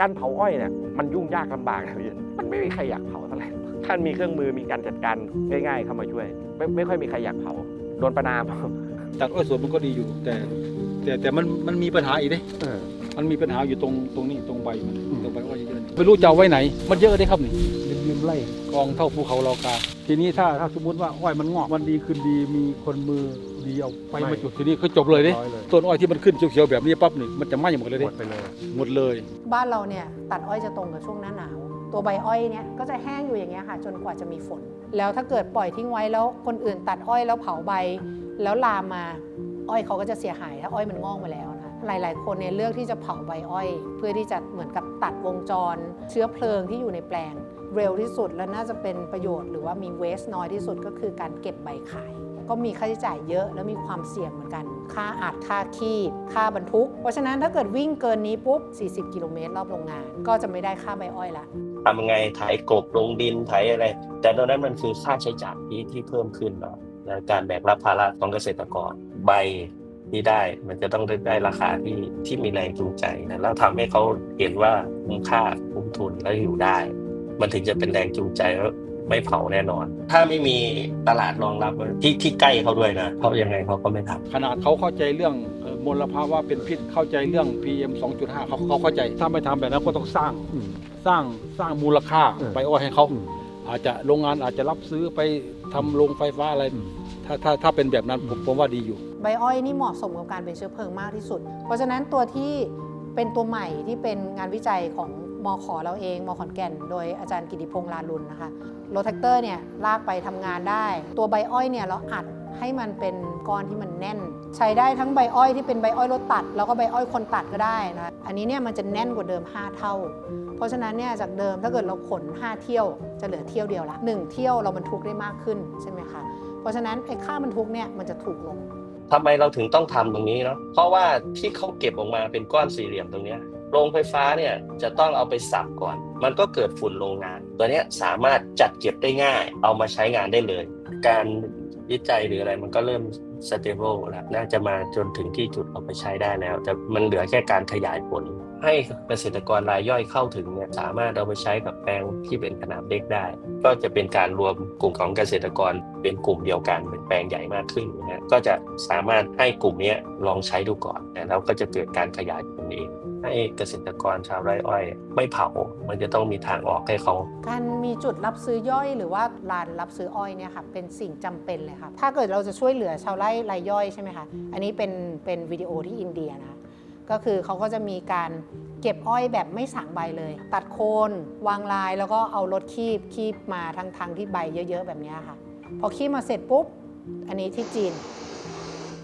การเผาอ้อยเนี่ยมันยุ่งยากลำบากนะพี่มันไม่มีใครอยากเผาเท่าไหร่ท่านมีเครื่องมือมีการจัดการง่ายๆเข้ามาช่วย ไม่ไม่ค่อยมีใครอยากเผาโดนประนามตัดอ้อยสวนมันก็ดีอยู่ แต่แต่แต่มันมันมีปัญหาอีกเด้มันมีปัญหาอยู่ตรงตรงนี้ตรงใบมันอืมตรงใบอ้อยเยอะๆไม่รู้จะเอาไว้ไหน มันเยอะได้ครับนี่ริมๆไร่กองเท่าภูเขาเรากา ทีนี้ถ้าถ้าสมมติว่าอ้อยมันงอกมันดีขึ้นดีมีคนมือ ดีเอาไฟมาจุดทีนี้คือจบเลยเด้ร้อยเลย ต้นอ้อยที่มันขึ้นเขียวๆแบบนี้ปั๊บนี่มันจะไหม้หมดเลยหเด้มดไปเลย หมดเลย บ้านเราเนี่ยตัดอ้อยจะตรงกับช่วงหน้าหนาว ตัวใบอ้อยเนี่ยก็จะแห้งอยู่อย่างเงี้ยค่ะ จนกว่าจะมีฝน แล้วถ้าเกิดปล่อยทิ้งไว้แล้วคนอื่นตัดอ้อยแล้วเผาใบ แล้วลามมาอ้อยเขาก็จะเสียหายถ้าอ้อยมันงอกมาแล้วนะคะหลาย ๆ คนเนี่ยเลือกที่จะเผาใบอ้อย เพื่อที่จะเหมือนกับตัดวงจร เชื้อเพลิงที่อยู่ในแปลง เร็วที่สุดและน่าจะเป็นประโยชน์ หรือว่ามีเวสน้อยที่สุดก็คือการเก็บใบขาย ก็มีค่าใช้จ่ายเยอะ และมีความเสี่ยงเหมือนกัน ค่าอัดค่าขี้ ค่าบรรทุก เพราะฉะนั้นถ้าเกิดวิ่งเกินนี้ปุ๊บ 40 กิโลเมตรรอบโรงงาน ก็จะไม่ได้ค่าใบอ้อยละทำยังไงไถกบลงดินไถอะไร แต่ตอนนั้นมันคือค่าใช้จ่ายที่ที่เพิ่มขึ้นเนาะและการแบกรับภาระของเกษตรกรใบที่ได้มันจะต้องได้ไดราคาที่ที่มีแรงจูงใจนะแล้วทำให้เขาเห็นว่าคุ้มค่าคุ้มทุนและอยู่ได้ มันถึงจะเป็นแรงจูงใจว่า ไม่เผาแน่นอน ถ้าไม่มีตลาดรองรับที่ที่ใกล้เขาด้วยนะเขายังไงเขาก็ไม่ทำขนาดเขาเข้าใจเรื่องเอ่อมลภาวะเป็นพิษเข้าใจเรื่อง PM 2.5เขาเขาเข้าใจถ้าไม่ทำแบบนั้นก็ต้องสร้างอืมสร้างสร้างมูลค่าเออไปอ้อยให้เขาอืมอาจจะโรงงานอาจจะรับซื้อไปทำโรงไฟฟ้าอะไรอืมถ้าถ้าถ้าเป็นแบบนั้นผมผมว่าดีอยู่ ใบอ้อยนี่เหมาะสมกับการเป็นเชื้อเพลิงมากที่สุด เพราะฉะนั้นตัวที่เป็นตัวใหม่ที่เป็นงานวิจัยของ มอขอเราเองมอขอนแก่น โดยอาจารย์กิติพงษ์ลาลุนนะคะโรแทคเตอร์เนี่ยลากไปทำงานได้ ตัวใบอ้อยเนี่ยเราอัดให้มันเป็นก้อนที่มันแน่น ใช้ได้ทั้งใบอ้อยที่เป็นใบอ้อยรถตัด แล้วก็ใบอ้อยคนตัดก็ได้นะอันนี้เนี่ยมันจะแน่นกว่าเดิม 5 เท่า เพราะฉะนั้นเนี่ยจากเดิมถ้าเกิดเราขน 5 เที่ยวจะเหลือเที่ยวเดียวละ1เที่ยวเราบรรทุกได้มากขึ้นใช่ไหมคะเพราะฉะนั้นไอ้ค่าบรรทุกเนี่ยมันจะถูกลงทำไมเราถึงต้องทำตรงนี้เนาะเพราะว่าที่เขาเก็บออกมาเป็นก้อนสี่เหลี่ยมตรงเนี้ย โรงไฟฟ้าเนี่ยจะต้องเอาไปสับก่อน มันก็เกิดฝุ่นโรงงาน ตัวนี้สามารถจัดเก็บได้ง่าย เอามาใช้งานได้เลย การวิจัยหรืออะไรมันก็เริ่ม stable แล้วน่าจะมาจนถึงที่จุดเอาไปใช้ได้แล้ว แต่มันเหลือแค่การขยายผล ให้เกษตรกรรายย่อยเข้าถึงเนี่ยสามารถเอาไปใช้กับแปลงที่เป็นขนาดเล็กได้ ก็จะเป็นการรวมกลุ่มของเกษตรกรเป็นกลุ่มเดียวกันเป็นแปลงใหญ่มากขึ้นนะก็จะสามารถให้กลุ่มนี้ลองใช้ดูก่อนแล้วก็จะเกิดการขยายผลเอง ให้เกษตรกรชาวไร่อ้อย ไม่เผา มันจะต้องมีทางออกให้เขา การมีจุดรับซื้อย่อย หรือว่าลานรับซื้ออ้อยเนี่ยค่ะเป็นสิ่งจำเป็นเลยค่ะถ้าเกิดเราจะช่วยเหลือชาวไร่รายย่อยใช่ไหมคะอันนี้เป็นเป็นวิดีโอที่อินเดียนะคะก็คือเขาก็จะมีการเก็บอ้อยแบบไม่สางใบเลย ตัดโคนวางลายแล้วก็เอารถคีบคีบมาทั้งทางที่ใบเยอะๆ แบบนี้ค่ะ พอคีบมาเสร็จปุ๊บ อันนี้ที่จีน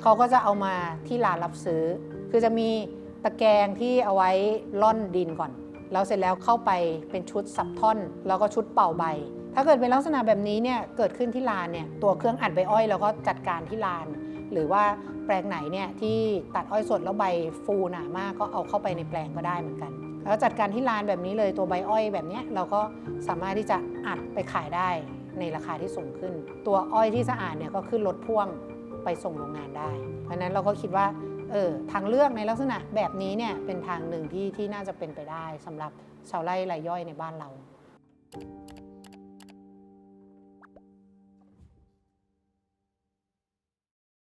เขาก็จะเอามาที่ลานรับซื้อ คือจะมี ตะแกรงที่เอาไว้ล่อนดินก่อน แล้วเสร็จแล้วเข้าไปเป็นชุดสับท่อน แล้วก็ชุดเป่าใบ ถ้าเกิดเป็นลักษณะแบบนี้เนี่ยเกิดขึ้นที่ลานเนี่ยตัวเครื่องอัดใบอ้อยแล้วก็จัดการที่ลาน หรือว่าแปลงไหนเนี่ยที่ตัดอ้อยสดแล้วใบฟูหนามากก็เอาเข้าไปในแปลงก็ได้เหมือนกัน แล้วจัดการที่ลานแบบนี้เลยตัวใบอ้อยแบบนี้เราก็สามารถที่จะอัดไปขายได้ในราคาที่สูงขึ้น ตัวอ้อยที่สะอาดเนี่ยก็ขึ้นรถพ่วงไปส่งโรงงานได้ เพราะนั้นเราก็คิดว่า เออทางเลือกในลักษณะแบบนี้เนี่ยเป็นทางหนึ่งที่ที่น่าจะเป็นไปได้สำหรับชาวไร่รายย่อยในบ้านเรา